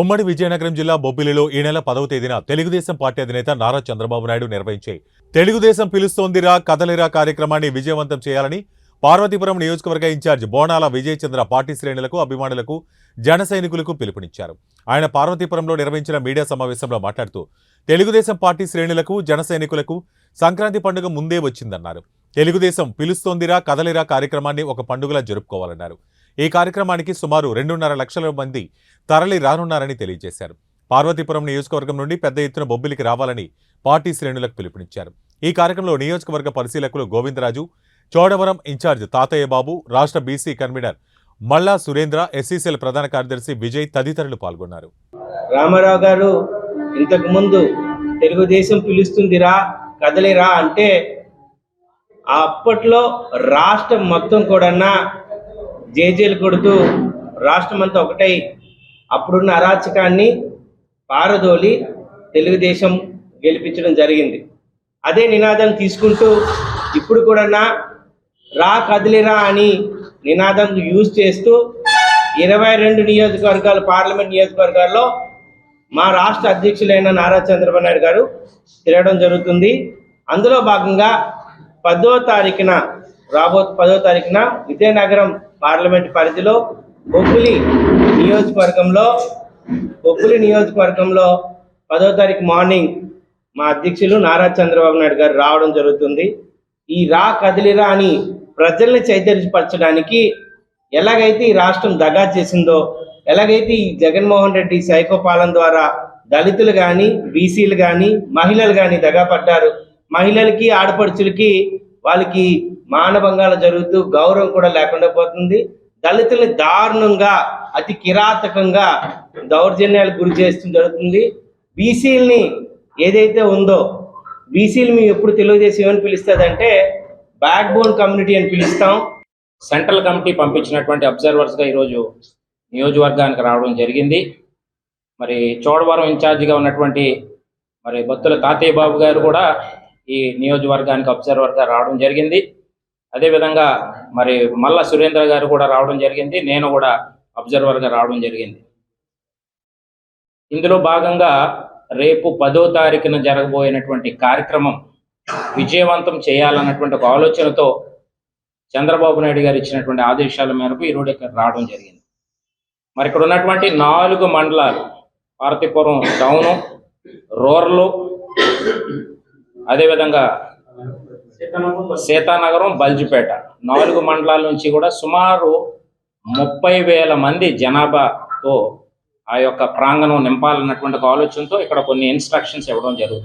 ఉమ్మడి విజయనగరం జిల్లా బొబ్బిలిలో ఈ నెల పదవ తేదీన తెలుగుదేశం పార్టీ అధినేత నారా చంద్రబాబు నాయుడు నిర్వహించే తెలుగుదేశం పిలుస్తోందిరా కదలిరా కార్యక్రమాన్ని విజయవంతం చేయాలని పార్వతీపురం నియోజకవర్గ ఇన్ఛార్జ్ బోనాల విజయచంద్ర పార్టీ శ్రేణులకు అభిమానులకు జన సైనికులకు పిలుపునిచ్చారు. ఆయన పార్వతీపురంలో నిర్వహించిన మీడియా సమావేశంలో మాట్లాడుతూ తెలుగుదేశం పార్టీ శ్రేణులకు జన సైనికులకు సంక్రాంతి పండుగ ముందే వచ్చిందన్నారు. తెలుగుదేశం పిలుస్తోందిరా కదలిరా కార్యక్రమాన్ని ఒక పండుగలా జరుపుకోవాలన్నారు. ఈ కార్యక్రమానికి సుమారు రెండున్నర లక్షల మంది తరలి రానున్నారని తెలియజేశారు. పార్వతీపురం నియోజకవర్గం నుండి పెద్ద ఎత్తున బొబ్బిలికి రావాలని పార్టీ శ్రేణులకు పిలుపునిచ్చారు. ఈ కార్యక్రమంలో నియోజకవర్గ పరిశీలకులు గోవిందరాజు చోడవరం ఇన్ఛార్జ్ తాతయ్య బాబు రాష్ట్ర బీసీ కన్వీనర్ మల్లా సురేంద్ర ఎస్సీసీఎల్ ప్రధాన కార్యదర్శి విజయ్ తదితరులు పాల్గొన్నారు. రామారావు గారు ఇంతకుముందు తెలుగుదేశం పిలుస్తుందిరా కదలిరా అంటే అప్పట్లో రాష్ట్రం మొత్తం కూడా జేజేలు కొడుతూ రాష్ట్రమంతా ఒకటై. అప్పుడున్న అరాచకాన్ని పారదోలి తెలుగుదేశం గెలిపించడం జరిగింది. అదే నినాదం తీసుకుంటూ ఇప్పుడు కూడా రా కదిలిరా అని నినాదం యూజ్ చేస్తూ ఇరవై రెండు నియోజకవర్గాలు పార్లమెంట్ నియోజకవర్గాల్లో మా రాష్ట్ర అధ్యక్షులైన నారా చంద్రబాబు నాయుడు గారు తిరగడం జరుగుతుంది. అందులో భాగంగా పదో తారీఖున రాబో పదో తారీఖున విజయనగరం పార్లమెంట్ పరిధిలో బొబ్బులి నియోజకవర్గంలో బొబ్బులి నియోజకవర్గంలో పదో తారీఖు మార్నింగ్ మా అధ్యక్షులు నారా చంద్రబాబు నాయుడు గారు రావడం జరుగుతుంది. ఈ రా కదిలిరా అని ప్రజల్ని చైతన్యపరచడానికి ఎలాగైతే ఈ రాష్ట్రం దగా చేసిందో ఎలాగైతే ఈ జగన్మోహన్ రెడ్డి సైకో పాలన ద్వారా దళితులు కానీ బీసీలు కానీ మహిళలు కానీ దగా పడ్డారు. మహిళలకి ఆడపడుచులకి వాళ్ళకి మానభంగాలు జరుగుతూ గౌరవం కూడా లేకుండా పోతుంది. దళితుల్ని దారుణంగా అతి కిరాతకంగా దౌర్జన్యాలకు గురి చేస్తూ జరుగుతుంది. బీసీలని ఏదైతే ఉందో బీసీలు మేము ఎప్పుడు తెలుగుదేశం ఏమని పిలుస్తుందంటే బ్యాక్ బోన్ కమ్యూనిటీ అని పిలుస్తాం. సెంట్రల్ కమిటీ పంపించినటువంటి అబ్జర్వర్స్గా ఈరోజు నియోజకవర్గానికి రావడం జరిగింది. మరి చోడవరం ఇన్ఛార్జిగా ఉన్నటువంటి మరి భక్తుల తాతయ్య బాబు గారు కూడా ఈ నియోజకవర్గానికి అబ్జర్వర్గా రావడం జరిగింది. అదేవిధంగా మరి మల్ల సురేంద్ర గారు కూడా రావడం జరిగింది. నేను కూడా అబ్జర్వర్గా రావడం జరిగింది. ఇందులో భాగంగా రేపు పదో తారీఖున జరగబోయేటువంటి కార్యక్రమం విజయవంతం చేయాలన్నటువంటి ఒక ఆలోచనతో చంద్రబాబు నాయుడు గారు ఇచ్చినటువంటి ఆదేశాల మేరకు ఈరోజు ఇక్కడ రావడం జరిగింది. మరి ఇక్కడ ఉన్నటువంటి నాలుగు మండలాలు పార్తీపురం టౌను రూరల్ అదేవిధంగా సీతానగరం బల్జిపేట నాలుగు మండలాల నుంచి కూడా సుమారు ముప్పై వేల మంది జనాభాతో ఆ యొక్క ప్రాంగణం నింపాలన్నటువంటి ఆలోచనతో ఇక్కడ కొన్ని ఇన్స్ట్రక్షన్స్ ఇవ్వడం జరుగుతుంది.